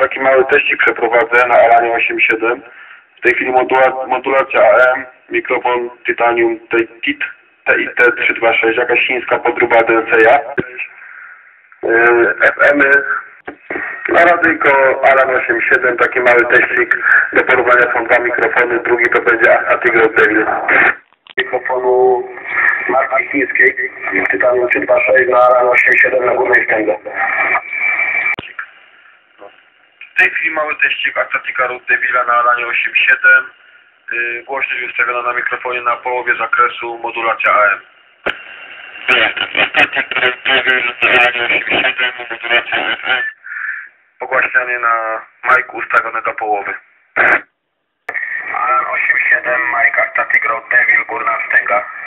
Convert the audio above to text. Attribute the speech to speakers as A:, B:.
A: taki mały teścik przeprowadzę na Alanie 8.7. W tej chwili modula, modulacja AM, mikrofon Titanium TIT TIT326, jakaś chińska podróba DCA. Yy, FM-y na radyjko Alan 8.7, taki mały teścik. Do porównania są dwa mikrofony, drugi to będzie Atigro Devil. Mikrofonu marki chińskiej Titanium 326 na Alan 8.7 na górnej wstędze. Tej chwili mały teścik Actatica Root Devila na Alanie 8.7. Yy, głośność ustawiona na mikrofonie na połowie zakresu, modulacja AM. Pogłaśnianie na Mike ustawione do połowy. Alan 8.7, Mike Actatic Road Devil, górna wstęga.